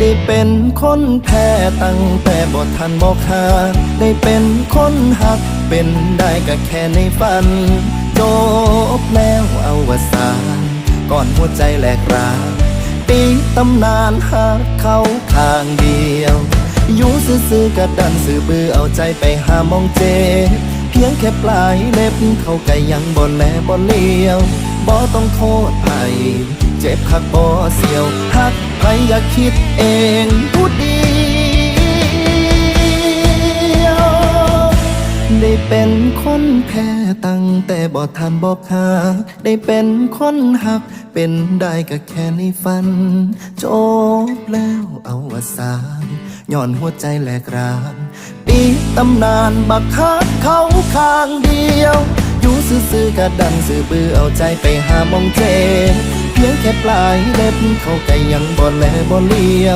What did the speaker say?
ได้เป็นคนแพ้ตั้งแต่บ่ทันบอกหาได้เป็นคนหัก เป็นได้ก็แค่ในฝัน จบแล้วเอาวสานก่อนหัวใจแหลกรางปีตำนานหักเขาข้างเดียวอยู่ซื่อๆกระดันสื่อบือเอาใจไปหามองเจ เพียงแค่ปลายเล็บเขาก็ยังบ่แลบ่เลี้ยวบ่ต้องโทษไผ เจ็บคักบ่เสียวหักไผอย่าคิดเองผู้เดียวได้เป็นคนแพ้ตั้งแต่บ่ทันบอกหาได้เป็นคนหัก เป็นได้ก็แค่ในฝัน จบแล้วเอาวสานย้อนหัวใจแหลกรานปีตำนานบักคักเขาข้างเดียวอยู่ซื่อๆกระดันสื่อบือเอาใจไปหามองเจ ปลายเล็บเขาก็ยังบ่แลบ่เลี้ยว